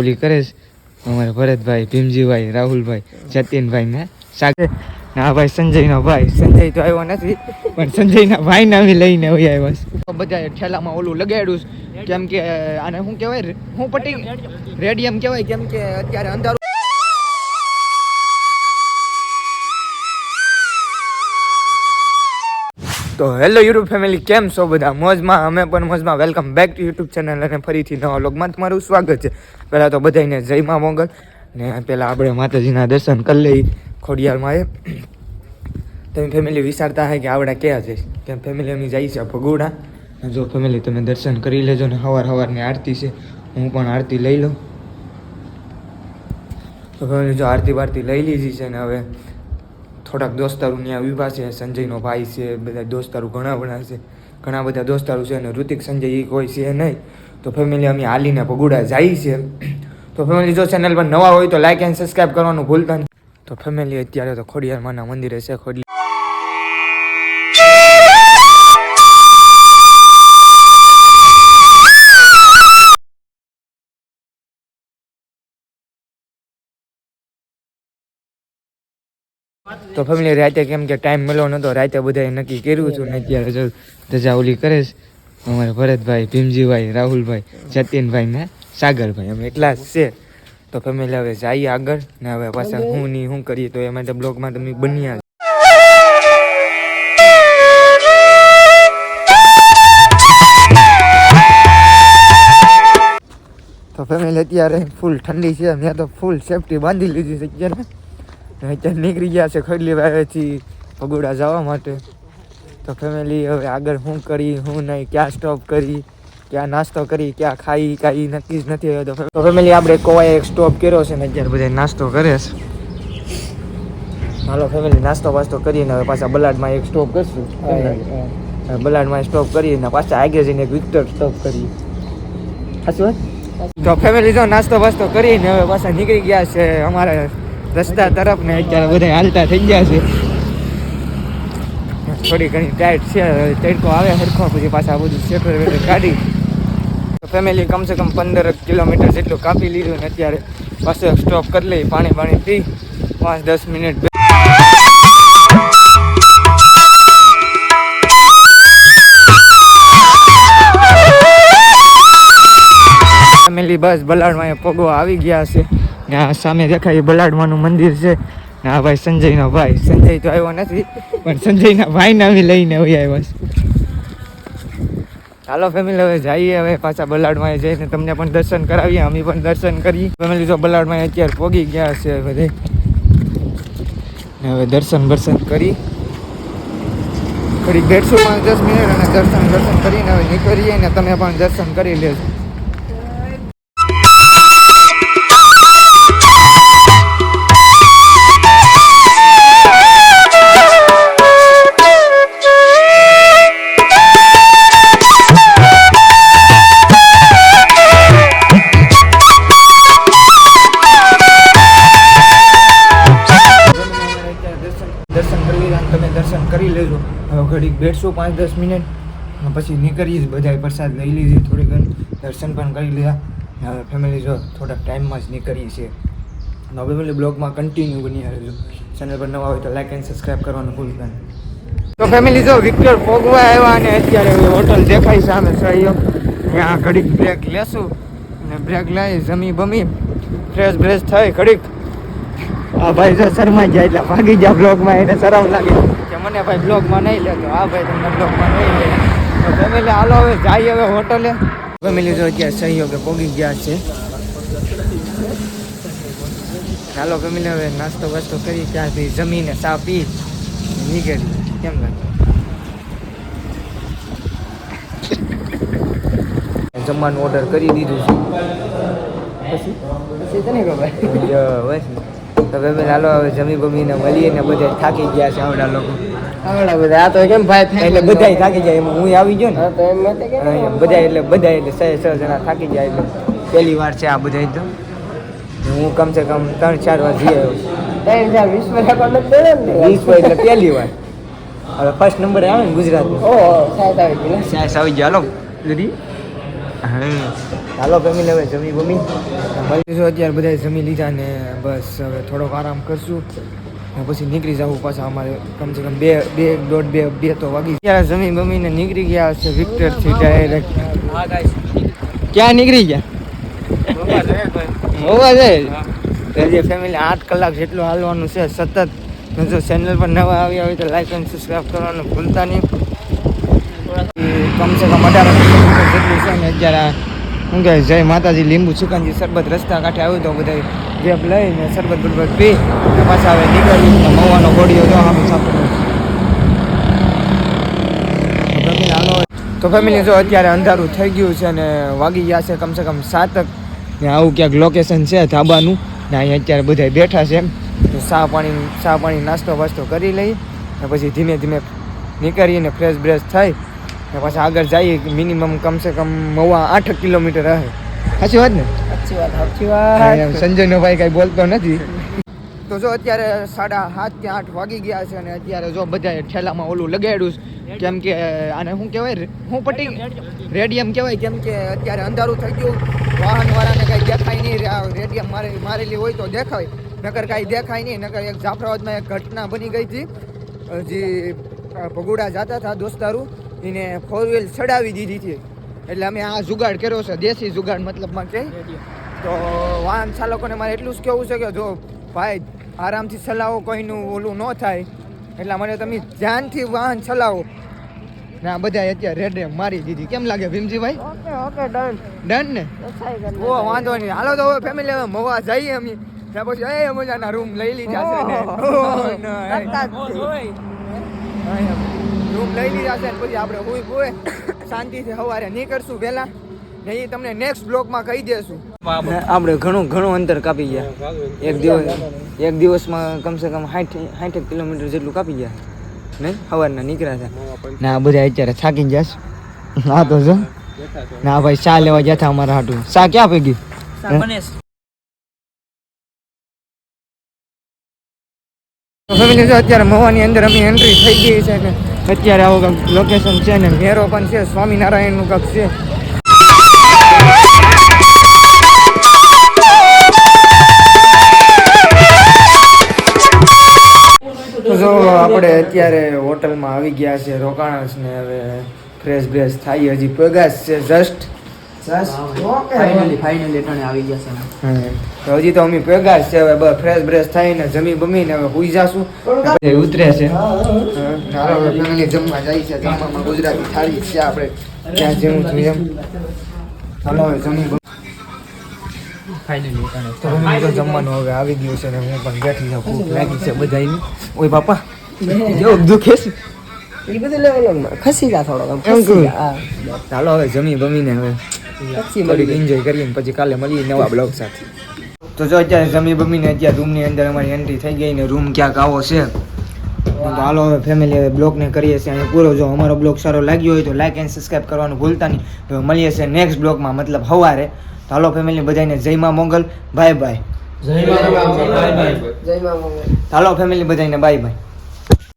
ઓલી કરે છે. અમારા ભરતભાઈ, ભીમજીભાઈ, રાહુલભાઈ, જતીનભાઈ ને સાથે ના ભાઈ સંજયનો ભાઈ. સંજય તો આવ્યો નથી, પણ સંજયના ભાઈને અમે લઈને હોય આવ્યા બધા ઠેલામાં ઓલું લગાડ્યું કેમ કે, આને શું કહેવાય? હું પટી રેડિયમ કહેવાય? કેમ કે, અત્યારે અંધારું તો હેલો યુટ્યુબ ફેમિલી કેમ છો બધા? મોજમાં, અમે પણ મોજમાં. Welcome back to YouTube channel અને ફરીથી નવા લોગમાં તમારું સ્વાગત છે. પહેલાં તો બધાને જય મા મોગલ. ને પહેલાં આપણે માતાજીના દર્શન કરી લઈ ખોડિયારમાં એ તમે ફેમિલી વિચારતા હોય કે આપણે ક્યાં જઈશ કેમ ફેમિલી અમે જાય છે ભગોડા જો ફેમિલી તમે દર્શન કરી લેજો ને સવાર સવારની આરતી છે, હું પણ આરતી લઈ લઉં. તો ફેમિલી જો આરતી બારતી લઈ લીધી છે ને હવે થોડાક દોસ્તારો ત્યાં વિભા છે, સંજયનો ભાઈ છે, બધા દોસ્તારો ઘણા બધા છે, ઘણા બધા દોસ્તારો છે અને ઋતિક, સંજય એ કોઈ છે નહીં. તો ફેમિલી અમે હાલીને પગુડા જાય છે. તો ફેમિલી જો ચેનલ પર નવા હોય તો લાઇક એન્ડ સબસ્ક્રાઈબ કરવાનું ભૂલતા નહીં તો ફેમિલી અત્યારે તો ખોડિયાર માના મંદિરે છે ખોડિયાર તો ફેમિલી રાતે કેમ કે ટાઈમ મળ્યો નતો, રાતે બધાએ નક્કી કર્યું હતું ને અત્યારે જો ધજા ઓલી કરે છે, અમારા ભરતભાઈ, ભીમજીભાઈ, રાહુલભાઈ, જતીનભાઈ ને સાગરભાઈ, અમે એટલા જ છે. તો ફેમિલી હવે જઈએ આગળ ને હવે પાછા હું નહીં હું કરીએ, તો એ માટે બ્લોગમાં તમે બન્યા તો ફેમિલી અત્યારે ફૂલ ઠંડી છે મેં તો ફૂલ સેફટી બાંધી લીધી છે અત્યારે. અત્યારે નીકળી ગયા છે ખડલી વાવેથી પગોડા જવા માટે. તો ફેમિલી હવે આગળ શું કરી શું નહીં ક્યાં સ્ટોપ કરી ક્યાં નાસ્તો કરી ક્યાં ખાઈ કાંઈ નક્કી જ નથી હવે તો ફેમિલી આપણે કોવાએ એક સ્ટોપ કર્યો છે ને અત્યારે બધા નાસ્તો કરે છે. હાલો ફેમિલી નાસ્તો વાસ્તો કરીને હવે પાછા બલાડમાં એક સ્ટોપ કરશું. બલાડમાં સ્ટોપ કરીને પાછા આગળ જઈને એક વિક્ટર સ્ટોપ કરી. સાચું તો ફેમિલી જો નાસ્તો વાસ્તો કરીને હવે પાછા નીકળી ગયા છે અમારા રસ્તા તરફ ને અત્યારે બધા હાલતા થઈ ગયા છે. થોડી ઘણી ટાઈટ છે તડકો આવે સરખો, પછી પાછા બધું સ્વેટર વેટર કાઢી. ફેમિલી કમસે કમ પંદર કિલોમીટર જેટલું કાપી લીધું ને અત્યારે પાછો સ્ટોપ કરી લઈ, પાણી પાણી પી, પાંચ દસ મિનિટ ફેમિલી બસ બલાડમાં પગો આવી ગયા છે. આ સામે દેખાય બલાડવાનું મંદિર છે. ને આ ભાઈ સંજયનો ભાઈ. સંજય તો આવ્યો નથી, પણ સંજયના ભાઈને નામે લઈને હોય આવ્યા છે ચાલો ફેમિલી હવે જઈએ હવે પાછા બલાડમાં જઈને તમને પણ દર્શન કરાવીએ, અમે પણ દર્શન કરીએ. ફેમિલી તો બલાડમાં અત્યારે પોગી ગયા છે બધે. હવે દર્શન દર્શન કરી. થોડીક દેડસો પાંચ દસ મિનિટ અને દર્શન દર્શન કરીને હવે નીકળીએ ને તમે પણ દર્શન કરી લેજો. બેઠશું પાંચ દસ મિનિટ પછી નીકળીએ બધાએ પ્રસાદ લઈ લીધી થોડી ઘણી દર્શન પણ કરી લીધા. હવે ફેમિલી જો થોડાક ટાઈમમાં જ નીકળીએ છીએ. હવે ફેમિલી બ્લોગમાં કન્ટિન્યુ બની રહેજો ચેનલ પર નવા હોય તો લાઈક એન્ડ સબસ્ક્રાઈબ કરવાનું ભૂલતા નહીં. તો ફેમિલી જો વિક્ટર પોગવા આવ્યા અને અત્યારે હોટલ દેખાય સામે સહીઓ ત્યાં ઘડીક બ્રેક લેશું અને બ્રેક લઈ જમી બમી. ફ્રેશ બ્રેશ થઈ ઘડીક. આ ભાઈ જો શરમાઈ જાય એટલે ભાગી જાય બ્લોગમાં, એને શરમ લાગે. કે મને ભાઈ બ્લોગમાં નહીં લેતો. આ ભાઈ તમને બ્લોગમાં નહીં લે. તો ફેમિલી હાલો હવે જઈએ હવે હોટલે. ફેમિલી જો અત્યારે સહયોગે પોગી ગયા છે. હાલો ફેમિલી હવે નાસ્તો વાસ્તો કરી ત્યાંથી જમીને ચા પી નીકળી કેમ લાગે? જમવાનું ઓર્ડર કરી દીધું છે. પછી? પછી તને ખબર. બસ ભાઈ બેન હાલો હવે જમી બમીને મળીએ ને બધા થાકી ગયા છે આવડા લોકો. આવડા બધા આ તો કેમ ભાઈ એટલે બધા થાકી જાય એમાં હું આવી ગયો ને? તો એમ બધા એટલે બધા એટલે છ છ જણા થાકી જાય એટલે. પહેલી વાર છે આ બધા તો. હું કમસે કમ ત્રણ ચાર વાર જઈ આવ્યો ત્રણ ચાર વીસ વાર એટલે પહેલી વાર. હવે ફર્સ્ટ નંબર આવે ને ગુજરાતમાં ઓહો સાહેબ આવી ગયું. સાયસ આવી ગયા. હાલો દૂધી હાલો ફેમિલી હવે જમી બમી. મળીશું અત્યારે બધા જમી લીધા ને બસ હવે થોડોક આરામ કરશું. ને પછી નીકળી જવું પાછા અમારે કમસે કમ બે બે દોઢ બે બે તો વાગી ત્યારે જમી બમીને નીકળી ગયા છે વિક્ટરથી ડાયરેક્ટ ક્યાં નીકળી ગયા? હોવા જાય તો જે ફેમિલી આઠ કલાક જેટલું હાલવાનું છે સતત. જો ચેનલ પર નવા આવ્યા હોય તો લાઈક અને સબસ્ક્રાઈબ કરવાનું ભૂલતા નહીં. કમસે કમ અઢાર કિલોમીટર જેટલું છે ને અત્યારે હું કહે જય માતાજી, લીંબુ સુકાનજી શરબત, રસ્તા કાંઠે આવ્યું તો બધા જેપ લઈને શરબત, બરબત પી અને પાછા હવે નીકળ્યું તો મવાનો ઘોડીઓ જો આમ હાલો તો ફેમિલી જો અત્યારે અંધારું થઈ ગયું છે અને વાગી ગયા છે કમસે કમ સાતક. ને આવું ક્યાંક લોકેશન છે ધાબાનું. ને અહીંયા અત્યારે બધા બેઠા છે તો ચા પાણી ચા પાણી નાસ્તો વાસ્તો કરી લઈ ને પછી ધીમે ધીમે નીકળીને ફ્રેશ બ્રેશ થઈ ને પાછા આગળ જઈએ મિનિમમ કમસે કમ મવા આઠ કિલોમીટર રહે. સાચી વાત ને? સાચી વાત સાચી વાત. સંજયનો ભાઈ કઈ બોલતો નથી. તો જો અત્યારે સાડા સાત કે આઠ વાગી ગયા છે અને અત્યારે જો બધા ઠેલામાં ઓલું લગાડ્યું છે. કેમ કે આને શું કહેવાય? હું પટી? રેડિયમ કહેવાય. કેમ કે અત્યારે અંધારું થઈ ગયું. વાહન વાળાને કઈ દેખાય નહીં રેડિયમ મારે મારેલી હોય તો દેખાય. નકર કાંઈ દેખાય નહીં. નકર એક જાફરાબાદમાં એક ઘટના બની ગઈ હતી. હજી જે અ, જતા હતા દોસ્તારું. એને ફોર વ્હીલ ચડાવી દીધી હતી એટલે અમે આ જુગાડ કર્યો છે દેશી જુગાડ મતલબમાં કે. તો વાહન ચાલકોને મારે એટલું જ કહેવું છે કે જો ભાઈ આરામથી ચલાવો કોઈનું ઓલું ન થાય. એટલા માટે તમે ધ્યાનથી વાહન ચલાવો. ને આ બધા અત્યારે રેડે મારી દીધી. કેમ લાગે Bhimjibhai? Okay okay done. Done ને? ઓ વાંધો નહીં. હાલો તો હવે ફેમિલી હવે મવા જઈએ અમે. ત્યાં પછી એ મજાના રૂમ લઈ લીધા છે ને. રૂમ લઈ લીધા છે પછી આપણે હોય હોય શાંતિથી સવારે નીકળશું વહેલા. એ તમને નેક્સ્ટ બ્લોકમાં કહી દેશું. આપણે ઘણું ઘણું અંતર કાપી ગયા. એક દિવસ એક દિવસમાં કમસે કમ સાઠ સાઠ કિલોમીટર જેટલું કાપી ગયા. નહીં સવારના નીકળ્યા હતા. ના બધા અત્યારે થાકી જશ. છે. હા તો જો ના ભાઈ ચા લેવા ગયા હતા અમારા હાટું. ચા ક્યાં પી ફેમિલી જો અત્યારે મવાની અંદર અમે એન્ટ્રી થઈ ગઈ છે ને અત્યારે આવું કંઈક લોકેશન છે ને મેરો પણ છે, સ્વામિનારાયણનું કંઈક છે. જો આપણે અત્યારે હોટલમાં આવી ગયા છે રોકાણ ને હવે ફ્રેશ બ્રેશ થાય, હજી પગાસ છે જસ્ટ ફાઇનલી ફાઇનલી ટણે આવી ગયા છે તો હજી તો અમે ભેગા છે હવે બસ ફ્રેશ બ્રેશ થઈને જમી બમીને હવે હુઈ જાશું. ઉતરે છે. હાલો હવે ફેમિલી જમવા જાય છે જમવામાં ગુજરાતી થાળી છે આપણે. ત્યાં જેવું છું એમ. હાલો હવે જમી. ફાઇનલી તો family તો જમવાનું હવે આવી ગયું છે ને હું પણ બેઠી જાઉં ભૂખ લાગી છે બધા ઓય બાપા જેવું દુખે છે? એ બધું લેવલ ખસી જા થોડો આમ ખસી જા હા ચાલો હવે જમી બમીને હવે પછી મળી એન્જોય કરીએ ને પછી કાલે મળીએ નવા બ્લોગ સાથે તો જો અત્યારે જમી બમીને અત્યારે રૂમની અંદર અમારી એન્ટ્રી થઈ ગઈ ને રૂમ ક્યાંક આવો છે તો હાલો હવે ફેમિલી હવે બ્લોગને કરીએ છીએ અહીંયા પૂરો જો અમારો બ્લોગ સારો લાગ્યો હોય તો લાઈક એન્ડ સબસ્ક્રાઈબ કરવાનું ભૂલતા નહીં તો મળીએ છીએ નેક્સ્ટ બ્લોગમાં મતલબ હવારે તો હાલો ફેમિલી બધાને જય માં મોગલ બાય બાય જય માં મોગલ હાલો ફેમિલી બધાને બાય બાય